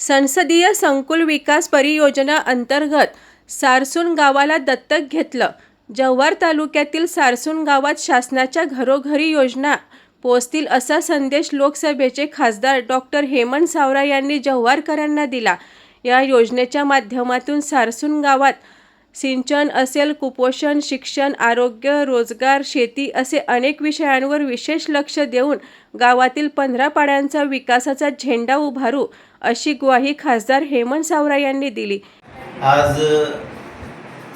संसदीय संकुल विकास परियोजना अंतर्गत सारसून गावाला दत्तक घेतलं. जव्हार तालुक्यातील सारसून गावात शासनाच्या घरोघरी योजना पोचतील असा संदेश लोकसभेचे खासदार डॉक्टर हेमंत सावरा यांनी जव्हारकरांना दिला. या योजनेच्या माध्यमातून सारसून गावात सिंचन असेल कुपोषण शिक्षण आरोग्य रोजगार शेती असे अनेक विषयांवर विशेष लक्ष देऊन गावातील पंधरा पाड्यांचा विकासाचा झेंडा उभारू अशी ग्वाही खासदार हेमंत सावरा यांनी दिली. आज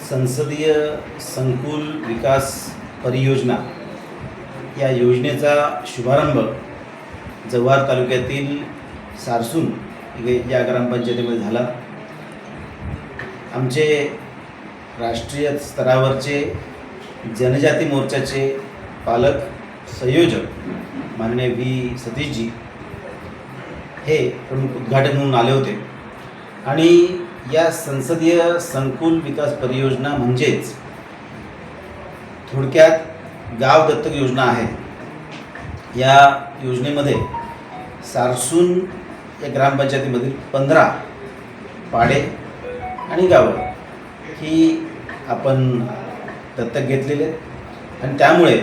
संसदीय संकुल विकास परियोजना या योजनेचा शुभारंभ जव्हार तालुक्यातील सारसून या ग्रामपंचायतीमध्ये झाला. आमचे राष्ट्रीय स्तरावरचे जनजाती मोर्चाचे पालक संयोजक माननीय व्ही. सतीशजी हे प्रमुख उद्घाटन म्हणून आले होते. आणि या संसदीय संकुल विकास परियोजना म्हणजेच थोडक्यात गाव दत्तक योजना आहे. या योजनेमध्ये सारसून या ग्रामपंचायतीमधील पंधरा पाडे आणि गावं ही आपण दत्तक घेतलेले आहेत. आणि त्यामुळे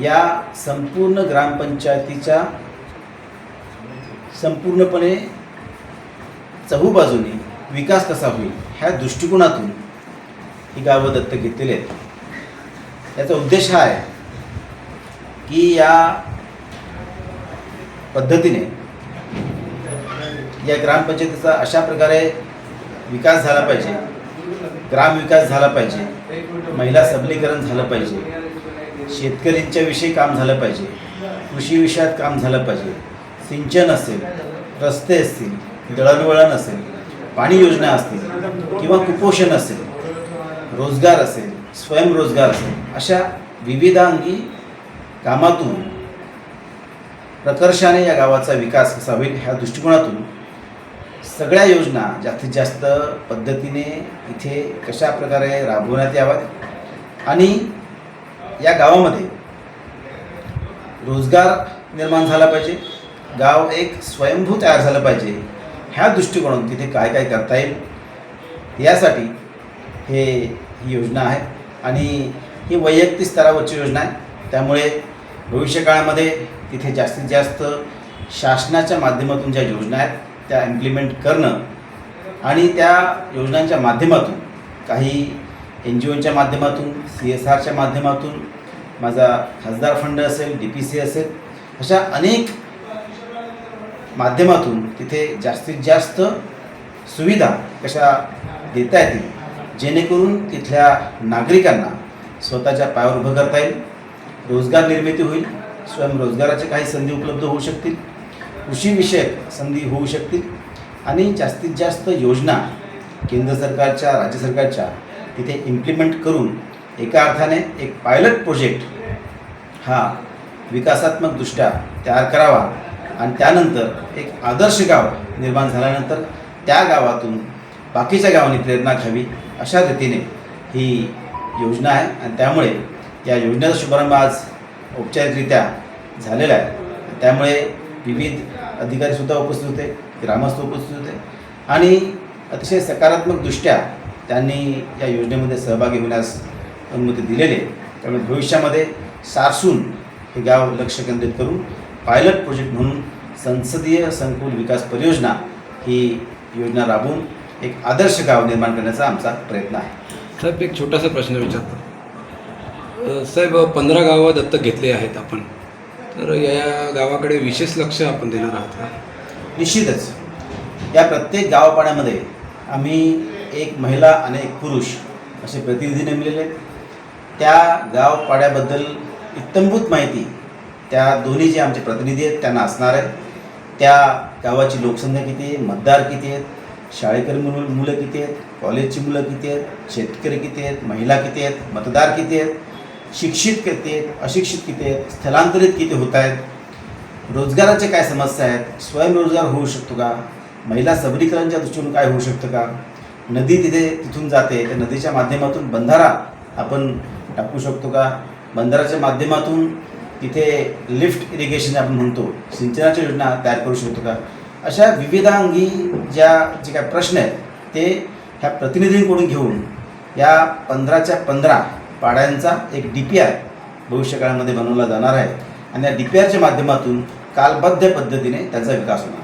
या संपूर्ण ग्रामपंचायतीच्या संपूर्णपणे चहूबाजूने विकास कसा होईल ह्या दृष्टिकोनातून ही गावं दत्तक घेतलेली आहेत. याचा उद्देश हा आहे की या पद्धतीने या ग्रामपंचायतीचा अशा प्रकारे विकास झाला पाहिजे ग्रामविकास झाला पाहिजे महिला सबलीकरण झालं पाहिजे शेतकऱ्यांच्या विषयी काम झालं पाहिजे कृषी विषयात काम झालं पाहिजे. सिंचन असेल रस्ते असतील दळणवळण असेल पाणी योजना असतील किंवा कुपोषण असेल रोजगार असेल स्वयंरोजगार असेल अशा विविधांगी कामातून प्रकर्षाने या गावाचा विकास कसा होईल ह्या दृष्टिकोनातून सगळ्या योजना जास्तीत जास्त पद्धतीने इथे कशा प्रकारे राबवण्यात याव्यात? आणि या गावामध्ये रोजगार निर्माण झाला पाहिजे. गाव एक स्वयंभू तयार झालं पाहिजे. ह्या दृष्टिकोनातून तिथे काय काय करता येईल? यासाठी हे ही योजना आहे. आणि ही वैयक्तिक स्तरावरची योजना आहे. त्यामुळे भविष्यकाळामध्ये तिथे जास्तीत जास्त शासनाच्या माध्यमातून ज्या योजना आहेत त्या इम्प्लिमेंट करणं आणि त्या योजनांच्या माध्यमातून काही एन जी ओच्या माध्यमातून सी एस आरच्या माध्यमातून माझा खासदार फंड असेल डी पी सी असेल अशा अनेक माध्यमातून तिथे जास्तीत जास्त सुविधा कशा देता येतील जेणेकरून तिथल्या नागरिकांना स्वतःच्या पायावर उभं करता येईल रोजगार निर्मिती होईल स्वयंरोजगाराच्या काही संधी उपलब्ध होऊ शकतील. कृषीविषयक संधी होऊ शकतील. आणि जास्तीत जास्त योजना केंद्र सरकारच्या राज्य सरकारच्या तिथे इम्प्लिमेंट करून एका अर्थाने एक पायलट प्रोजेक्ट हा विकासात्मकदृष्ट्या तयार करावा आणि त्यानंतर एक आदर्श गाव निर्माण झाल्यानंतर त्या गावातून बाकीच्या गावांनी प्रेरणा घ्यावी अशा रीतीने ही योजना आहे. आणि त्यामुळे या योजनेचा शुभारंभ आज औपचारिकरित्या झालेला आहे. त्यामुळे विविध अधिकारीसुद्धा उपस्थित होते ग्रामस्थ उपस्थित होते. आणि अतिशय सकारात्मकदृष्ट्या त्यांनी या योजनेमध्ये सहभागी होण्यास अनुमती दिलेली आहे. त्यामुळे भविष्यामध्ये सारसून हे गाव लक्ष केंद्रित करून पायलट प्रोजेक्ट म्हणून संसदीय संकुल विकास परियोजना ही योजना राबवून एक आदर्श गाव निर्माण करण्याचा आमचा प्रयत्न आहे. साहेब एक छोटासा प्रश्न विचारतो. साहेब पंधरा गावं दत्तक घेतले आहेत आपण. तर या गावाकडे विशेष लक्ष आपण देणार आहोत निश्चितच. या प्रत्येक गावपाड्यामध्ये आम्ही एक महिला आणि एक पुरुष असे प्रतिनिधी नेमलेले आहेत. त्या गावपाड्याबद्दल इत्तंभूत माहिती त्या दोन्ही जे आमचे प्रतिनिधी आहेत त्यांना असणार आहे त्या गावाची लोकसंख्या किती आहे मतदार किती आहेत शाळेकरी मुलं मुलं किती आहेत कॉलेजची मुलं किती आहेत शेतकरी किती आहेत महिला किती आहेत मतदार किती आहेत शिक्षित किती आहेत अशिक्षित किती आहेत स्थलांतरित किती होत आहेत रोजगाराच्या काय समस्या आहेत? स्वयंरोजगार होऊ शकतो का? महिला सबलीकरणच्या दृष्टीने काय होऊ शकतं का? नदी तिथे तिथून जाते त्या नदीच्या माध्यमातून बंधारा आपण टाकू शकतो का? बंधाराच्या माध्यमातून तिथे लिफ्ट इरिगेशन आपण म्हणतो सिंचनाच्या योजना तयार करू शकतो का? अशा विविधांगी ज्या जे काय प्रश्न आहेत ते ह्या प्रतिनिधींकडून घेऊन या पंधराच्या पंधरा पाड्यांचा एक डी पी आर भविष्यकाळामध्ये बनवला जाणार आहे. आणि या डी पी आरच्या माध्यमातून कालबद्ध पद्धतीने त्याचा विकास होणार